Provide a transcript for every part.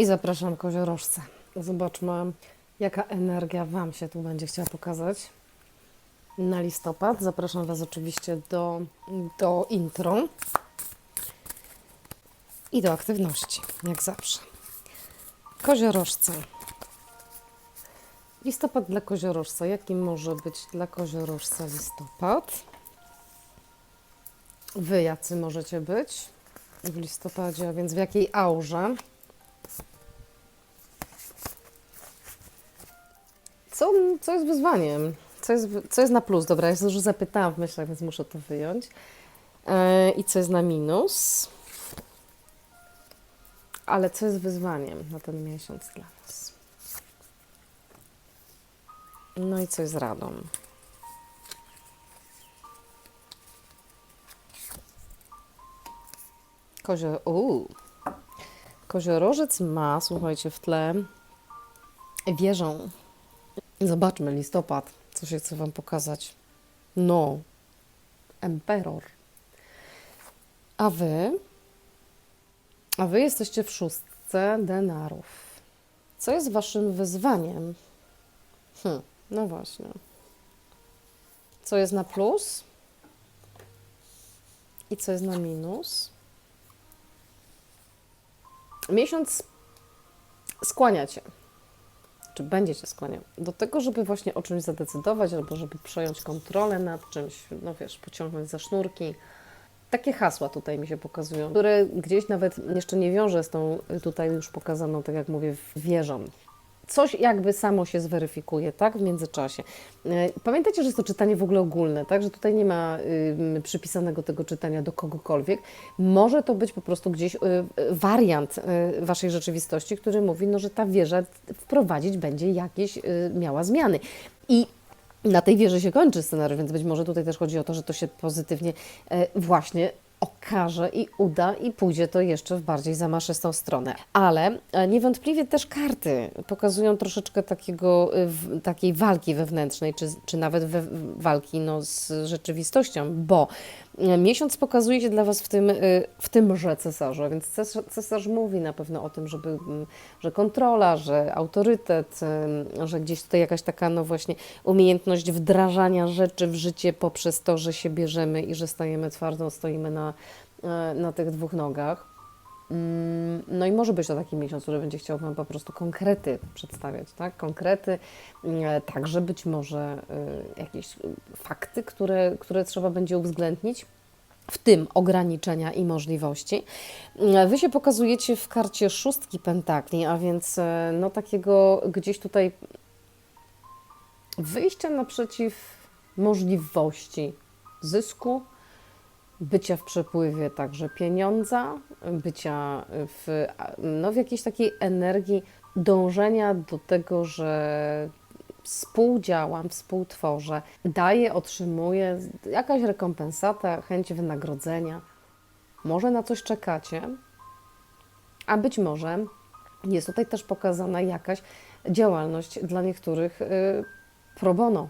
I zapraszam koziorożce. Zobaczmy, jaka energia Wam się tu będzie chciała pokazać na listopad. Zapraszam Was oczywiście do, do intro i do aktywności, jak zawsze. Koziorożce. Listopad dla koziorożca. Jaki może być dla koziorożca listopad? Wy jacy możecie być w listopadzie, a więc w jakiej aurze? Co, co jest wyzwaniem? Co jest, co jest na plus? Dobra, ja już zapytałam w myślach, więc muszę to wyjąć. E, I co jest na minus? Ale co jest wyzwaniem na ten miesiąc dla nas? No i co jest radą? Kozio... Uuu. Koziorożec ma, słuchajcie, w tle wieżą. Zobaczmy listopad, co się chce Wam pokazać. No, Emperor. A Wy? A Wy jesteście w szóstce denarów. Co jest Waszym wyzwaniem? Hm, no właśnie. Co jest na plus? I co jest na minus? Miesiąc skłania Cię, czy będzie skłaniał, do tego, żeby właśnie o czymś zadecydować, albo żeby przejąć kontrolę nad czymś, no wiesz, pociągnąć za sznurki. Takie hasła tutaj mi się pokazują, które gdzieś nawet jeszcze nie wiąże z tą tutaj już pokazaną, tak jak mówię, wieżą. Coś jakby samo się zweryfikuje, tak, w międzyczasie. E, Pamiętajcie, że jest to czytanie w ogóle ogólne, tak, że tutaj nie ma y, przypisanego tego czytania do kogokolwiek. Może to być po prostu gdzieś y, y, wariant y, Waszej rzeczywistości, który mówi, no, że ta wieża wprowadzić będzie jakieś, y, miała zmiany. I na tej wieży się kończy scenariusz, więc być może tutaj też chodzi o to, że to się pozytywnie e, właśnie okaże i uda i pójdzie to jeszcze w bardziej zamaszystą stronę. Ale e, niewątpliwie też karty pokazują troszeczkę takiego, e, takiej walki wewnętrznej, czy, czy nawet we, walki no, z rzeczywistością, bo miesiąc pokazuje się dla Was w tym, e, w tymże cesarzu, więc cesarz, mówi na pewno o tym, żeby, mm, że kontrola, że autorytet, że gdzieś tutaj jakaś taka no właśnie umiejętność wdrażania rzeczy w życie poprzez to, że się bierzemy i że stajemy twardo, stoimy na, e, na tych dwóch nogach. Mm, No i może być to taki miesiąc, który będzie chciał Wam po prostu konkrety przedstawiać, tak? Konkrety, e, także być może e, jakieś fakty, które, które trzeba będzie uwzględnić w tym ograniczenia i możliwości. E, Wy się pokazujecie w karcie szóstki pentakli, a więc e, no takiego gdzieś tutaj wyjścia naprzeciw możliwości zysku, bycia w przepływie także pieniądza, bycia w, no, w jakiejś takiej energii dążenia do tego, że współdziałam, współtworzę, daję, otrzymuję jakaś rekompensata, chęć wynagrodzenia. Może na coś czekacie, a być może jest tutaj też pokazana jakaś działalność dla niektórych y, pro bono,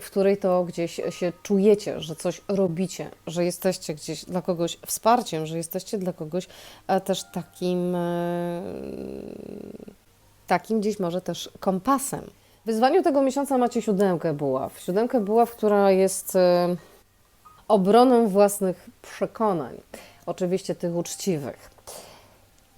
w której to gdzieś się czujecie, że coś robicie, że jesteście gdzieś dla kogoś wsparciem, że jesteście dla kogoś e, też takim, e, takim gdzieś może też kompasem. W wyzwaniu tego miesiąca macie siódemkę buław. Siódemkę buław, która jest e, obroną własnych przekonań, oczywiście tych uczciwych.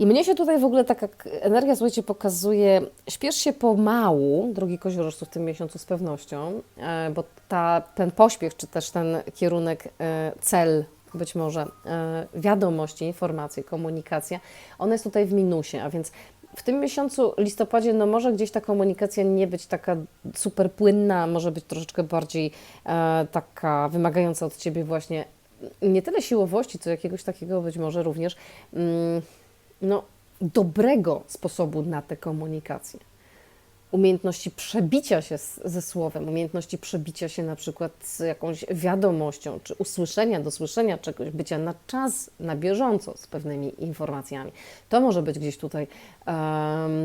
I mnie się tutaj w ogóle taka energia, słuchajcie, pokazuje, śpiesz się pomału, drogi koziorożcu, w tym miesiącu z pewnością, e, bo ta, ten pośpiech, czy też ten kierunek, e, cel, być może e, wiadomości, informacji, komunikacja, ona jest tutaj w minusie, a więc w tym miesiącu, listopadzie, no może gdzieś ta komunikacja nie być taka super płynna, może być troszeczkę bardziej taka wymagająca od Ciebie właśnie nie tyle siłowości, co jakiegoś takiego być może również mm, no, dobrego sposobu na tę komunikację. Umiejętności przebicia się z, ze słowem, umiejętności przebicia się na przykład z jakąś wiadomością, czy usłyszenia, dosłyszenia czegoś, bycia na czas, na bieżąco z pewnymi informacjami. To może być gdzieś tutaj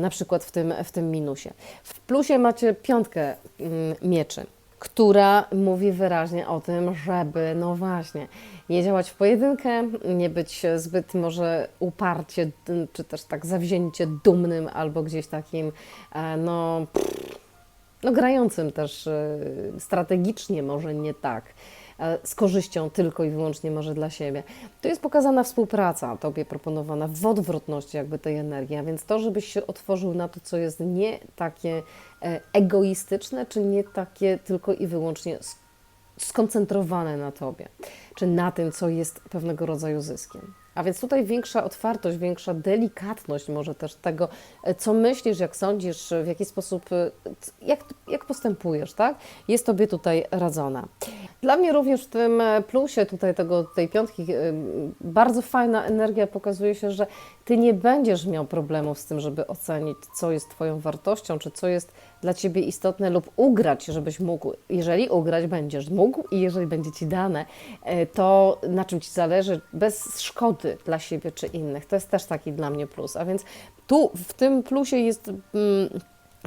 na przykład w tym, w tym minusie. W plusie macie piątkę mm, mieczy. Która mówi wyraźnie o tym, żeby, no właśnie, nie działać w pojedynkę, nie być zbyt może uparcie, czy też tak zawzięcie dumnym, albo gdzieś takim, e, no, no grającym też e, strategicznie, może nie tak, z korzyścią tylko i wyłącznie może dla siebie. To jest pokazana współpraca Tobie proponowana w odwrotności jakby tej energii, a więc to, żebyś się otworzył na to, co jest nie takie e, egoistyczne, czy nie takie tylko i wyłącznie sk- skoncentrowane na Tobie, czy na tym, co jest pewnego rodzaju zyskiem. A więc tutaj większa otwartość, większa delikatność może też tego, e, co myślisz, jak sądzisz, w jaki sposób, e, jak, jak postępujesz, tak? Jest Tobie tutaj radzona. Dla mnie również w tym e, plusie tutaj tego, tej piątki e, bardzo fajna energia pokazuje się, że Ty nie będziesz miał problemów z tym, żeby ocenić, co jest Twoją wartością, czy co jest dla Ciebie istotne lub ugrać, żebyś mógł. Jeżeli ugrać będziesz mógł i jeżeli będzie Ci dane, e, to na czym Ci zależy, bez szkody dla siebie czy innych. To jest też taki dla mnie plus. A więc tu w tym plusie jest mm,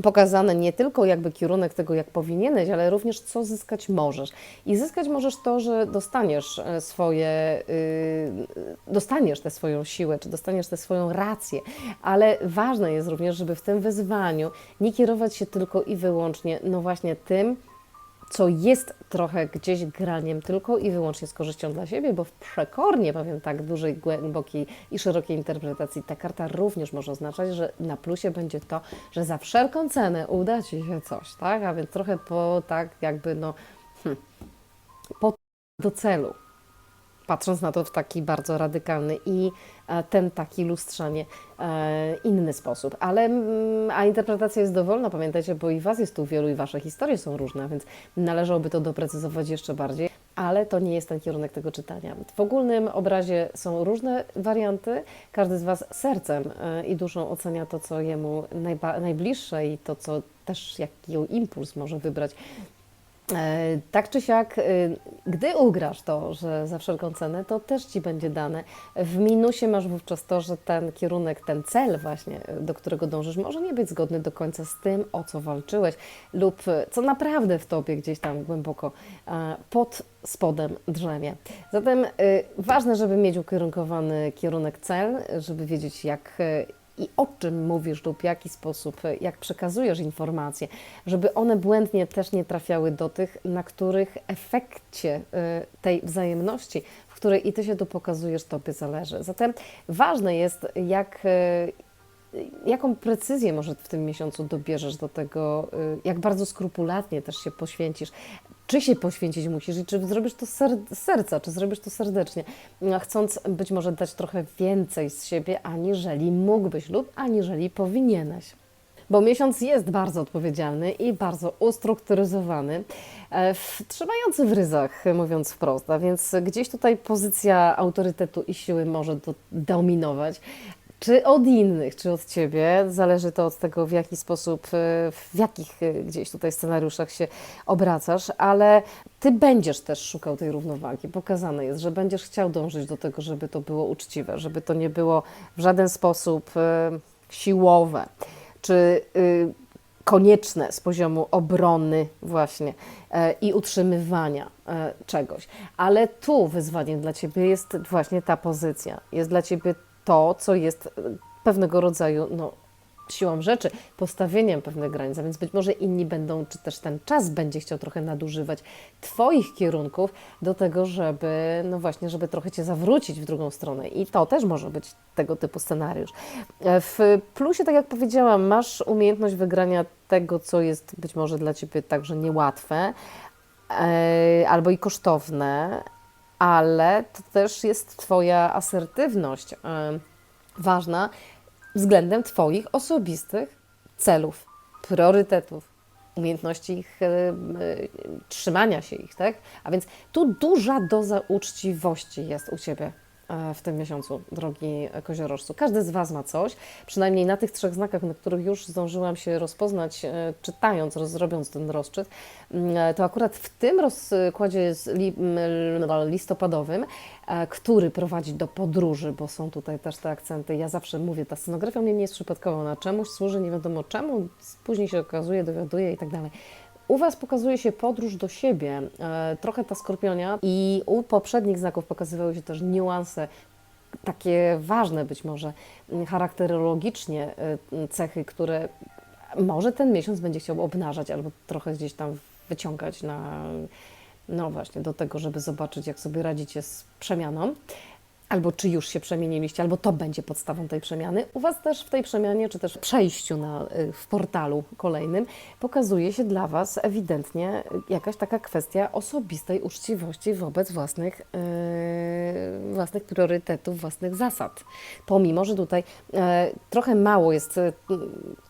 pokazane nie tylko jakby kierunek tego, jak powinieneś, ale również co zyskać możesz. I zyskać możesz to, że dostaniesz e, swoje, y, dostaniesz tę swoją siłę, czy dostaniesz tę swoją rację, ale ważne jest również, żeby w tym wyzwaniu nie kierować się tylko i wyłącznie, no właśnie tym, co jest trochę gdzieś graniem tylko i wyłącznie z korzyścią dla siebie, bo w przekornie, powiem tak, dużej, głębokiej i szerokiej interpretacji ta karta również może oznaczać, że na plusie będzie to, że za wszelką cenę uda Ci się coś, tak? A więc trochę po tak jakby no hmm, po do celu. Patrząc na to w taki bardzo radykalny i e, ten taki lustrzanie e, inny sposób. Ale mm, a interpretacja jest dowolna, pamiętajcie, bo i Was jest tu wielu i Wasze historie są różne, więc należałoby to doprecyzować jeszcze bardziej. Ale to nie jest ten kierunek tego czytania. W ogólnym obrazie są różne warianty. Każdy z Was sercem e, i duszą ocenia to, co jemu najbliższe i to, co też jaki impuls może wybrać Tak czy siak, e, gdy ugrasz to, że za wszelką cenę, to też ci będzie dane. W minusie masz wówczas to, że ten kierunek, ten cel właśnie, e, do którego dążysz, może nie być zgodny do końca z tym, o co walczyłeś, lub e, co naprawdę w tobie gdzieś tam głęboko e, pod spodem drzemie. Zatem e, ważne, żeby mieć ukierunkowany kierunek cel, żeby wiedzieć, jak e, i o czym mówisz lub w jaki sposób, jak przekazujesz informacje, żeby one błędnie też nie trafiały do tych, na których efekcie e, tej wzajemności, w której i ty się tu pokazujesz, tobie zależy. Zatem ważne jest, jak, e, jaką precyzję może w tym miesiącu dobierzesz do tego, e, jak bardzo skrupulatnie też się poświęcisz. Czy się poświęcić musisz i czy zrobisz to z ser- z serca, czy zrobisz to serdecznie, chcąc być może dać trochę więcej z siebie, aniżeli mógłbyś lub aniżeli powinieneś. Bo miesiąc jest bardzo odpowiedzialny i bardzo ustrukturyzowany, e, trzymający w ryzach, mówiąc wprost, a więc gdzieś tutaj pozycja autorytetu i siły może do, dominować. Czy od innych, czy od ciebie, zależy to od tego, w jaki sposób, e, w jakich e, gdzieś tutaj scenariuszach się obracasz, ale ty będziesz też szukał tej równowagi. Pokazane jest, że będziesz chciał dążyć do tego, żeby to było uczciwe, żeby to nie było w żaden sposób e, siłowe, czy y, konieczne z poziomu obrony właśnie i utrzymywania czegoś. Ale tu wyzwaniem dla Ciebie jest właśnie ta pozycja. Jest dla Ciebie to, co jest e, pewnego rodzaju no, siłą rzeczy, postawieniem pewnych granic, a więc być może inni będą, czy też ten czas będzie chciał trochę nadużywać Twoich kierunków do tego, żeby, no właśnie, żeby trochę Cię zawrócić w drugą stronę. I to też może być tego typu scenariusz. E, W plusie, tak jak powiedziałam, masz umiejętność wygrania tego, co jest być może dla Ciebie także niełatwe e, albo i kosztowne, ale to też jest Twoja asertywność e, ważna względem Twoich osobistych celów, priorytetów, umiejętności ich, e, e, trzymania się ich, tak? A więc tu duża doza uczciwości jest u Ciebie w tym miesiącu, drogi koziorożcu. Każdy z Was ma coś, przynajmniej na tych trzech znakach, na których już zdążyłam się rozpoznać, e, czytając, robiąc ten rozczyt, mm, e, to akurat w tym rozkładzie z li, m, listopadowym, e, który prowadzi do podróży, bo są tutaj też te akcenty. Ja zawsze mówię, ta scenografia mnie nie jest przypadkowa, ona czemuś służy, nie wiadomo czemu, później się okazuje, dowiaduje i tak dalej. U Was pokazuje się podróż do siebie, e, trochę ta skorpionia i u poprzednich znaków pokazywały się też niuanse, takie ważne być może charakterologicznie e, cechy, które może ten miesiąc będzie chciał obnażać albo trochę gdzieś tam wyciągać na, no właśnie, do tego, żeby zobaczyć, jak sobie radzicie z przemianą albo czy już się przemieniliście, albo to będzie podstawą tej przemiany. U Was też w tej przemianie, czy też przejściu na, y, w portalu kolejnym pokazuje się dla Was ewidentnie jakaś taka kwestia osobistej uczciwości wobec własnych, yy, własnych priorytetów, własnych zasad. Pomimo, że tutaj yy, trochę mało jest yy,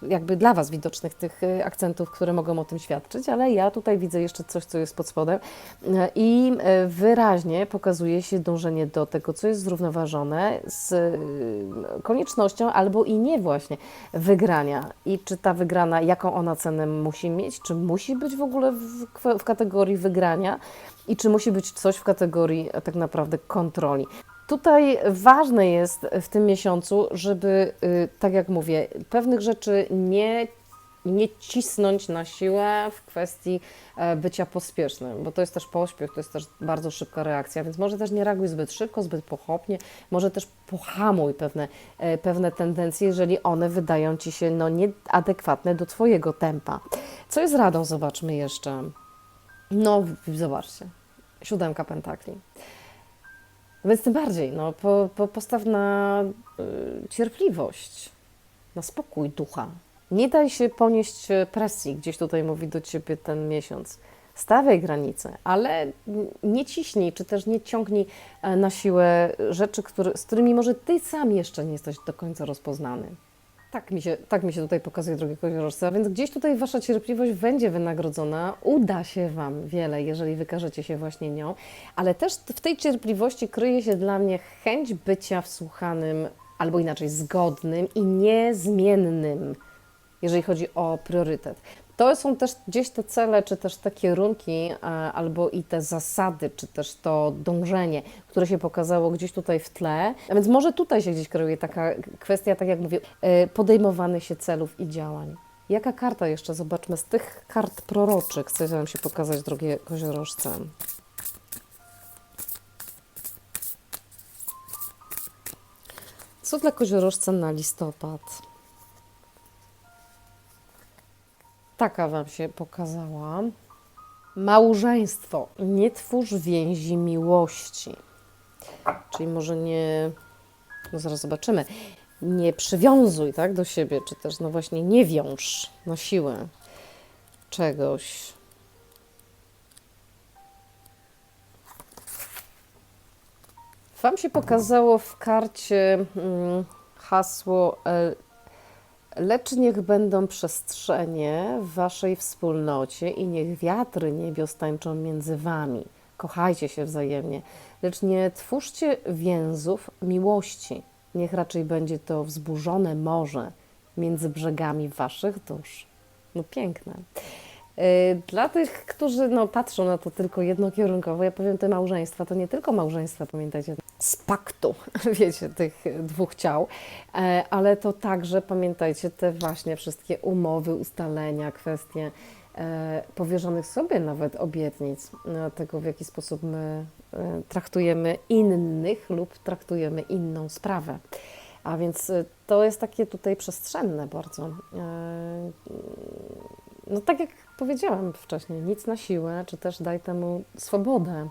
jakby dla Was widocznych tych yy, akcentów, które mogą o tym świadczyć, ale ja tutaj widzę jeszcze coś, co jest pod spodem yy, i yy, wyraźnie pokazuje się dążenie do tego, co jest zrównoważone z y, koniecznością albo i nie właśnie wygrania. I czy ta wygrana, jaką ona cenę musi mieć, czy musi być w ogóle w, w kategorii wygrania i czy musi być coś w kategorii e, tak naprawdę kontroli. Tutaj ważne jest w tym miesiącu, żeby, y, tak jak mówię, pewnych rzeczy nie nie cisnąć na siłę w kwestii e, bycia pospiesznym, bo to jest też pośpiech, to jest też bardzo szybka reakcja, więc może też nie reaguj zbyt szybko, zbyt pochopnie, może też pohamuj pewne, e, pewne tendencje, jeżeli one wydają Ci się no, nieadekwatne do Twojego tempa. Co jest radą? Zobaczmy jeszcze. No, zobaczcie. Siódemka pentakli. Więc tym bardziej, no, po, po, postaw na y, cierpliwość, na spokój ducha, nie daj się ponieść e, presji, gdzieś tutaj mówi do ciebie ten miesiąc. Stawiaj granice, ale nie ciśnij, czy też nie ciągnij e, na siłę rzeczy, które, z którymi może ty sam jeszcze nie jesteś do końca rozpoznany. Tak mi się, tak mi się tutaj pokazuje, drogie koziorożce, a więc gdzieś tutaj wasza cierpliwość będzie wynagrodzona, uda się wam wiele, jeżeli wykażecie się właśnie nią, ale też w tej cierpliwości kryje się dla mnie chęć bycia wsłuchanym, albo inaczej zgodnym i niezmiennym jeżeli chodzi o priorytet. To są też gdzieś te cele, czy też te kierunki, e, albo i te zasady, czy też to dążenie, które się pokazało gdzieś tutaj w tle. A więc może tutaj się gdzieś kreuje taka kwestia, tak jak mówię, e, podejmowanych się celów i działań. Jaka karta jeszcze? Zobaczmy z tych kart proroczych. Chcę Wam się pokazać, drogie koziorożce. Co dla koziorożca na listopad? Taka Wam się pokazała. Małżeństwo. Nie twórz więzi miłości. Czyli może nie. No zaraz zobaczymy. Nie przywiązuj tak, do siebie, czy też no właśnie nie wiąż na siłę czegoś. Wam się pokazało w karcie mm, hasło e, Lecz niech będą przestrzenie w waszej wspólnocie i niech wiatry niebios tańczą między wami. Kochajcie się wzajemnie, lecz nie twórzcie więzów miłości. Niech raczej będzie to wzburzone morze między brzegami waszych dusz. No piękne. Y, dla tych, którzy no, patrzą na to tylko jednokierunkowo, ja powiem, te małżeństwa to nie tylko małżeństwa, pamiętajcie, z paktu, wiecie, tych dwóch ciał, e, ale to także, pamiętajcie, te właśnie wszystkie umowy, ustalenia, kwestie e, powierzonych sobie nawet obietnic, e, tego w jaki sposób my traktujemy innych lub traktujemy inną sprawę. A więc to jest takie tutaj przestrzenne bardzo. No tak jak powiedziałam wcześniej, nic na siłę, czy też daj temu swobodę.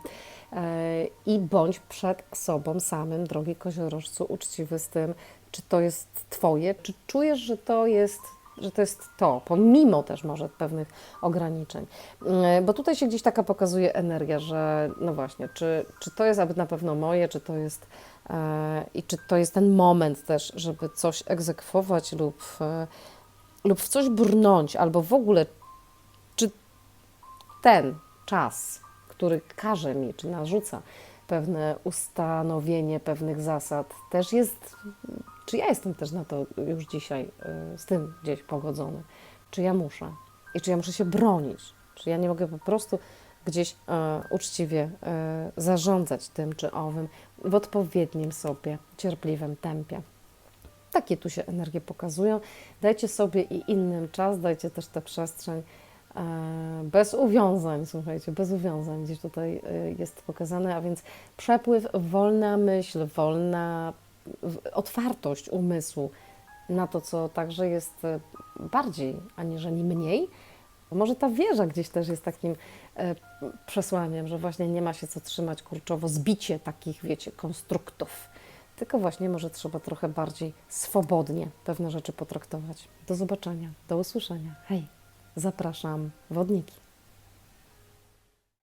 E, I bądź przed sobą samym, drogi koziorożcu, uczciwy z tym, czy to jest Twoje, czy czujesz, że to jest że to jest to, pomimo też może pewnych ograniczeń. E, bo tutaj się gdzieś taka pokazuje energia, że no właśnie, czy, czy to jest aby na pewno moje, czy to jest e, i czy to jest ten moment też, żeby coś egzekwować lub, lub w coś brnąć, albo w ogóle czy ten czas, który każe mi, czy narzuca pewne ustanowienie pewnych zasad, też jest, czy ja jestem też na to już dzisiaj y, z tym gdzieś pogodzony, czy ja muszę i czy ja muszę się bronić, czy ja nie mogę po prostu gdzieś e, uczciwie e, zarządzać tym czy owym w odpowiednim sobie cierpliwym tempie. Takie tu się energie pokazują. Dajcie sobie i innym czas, dajcie też tę przestrzeń bez uwiązań, słuchajcie, bez uwiązań gdzieś tutaj e, jest pokazane, a więc przepływ, wolna myśl, wolna otwartość umysłu na to, co także jest e, bardziej, aniżeli mniej. Może ta wieża gdzieś też jest takim e, przesłaniem, że właśnie nie ma się co trzymać kurczowo, zbicie takich, wiecie, konstruktów. Tylko właśnie może trzeba trochę bardziej swobodnie pewne rzeczy potraktować. Do zobaczenia, do usłyszenia. Hej, zapraszam, wodniki.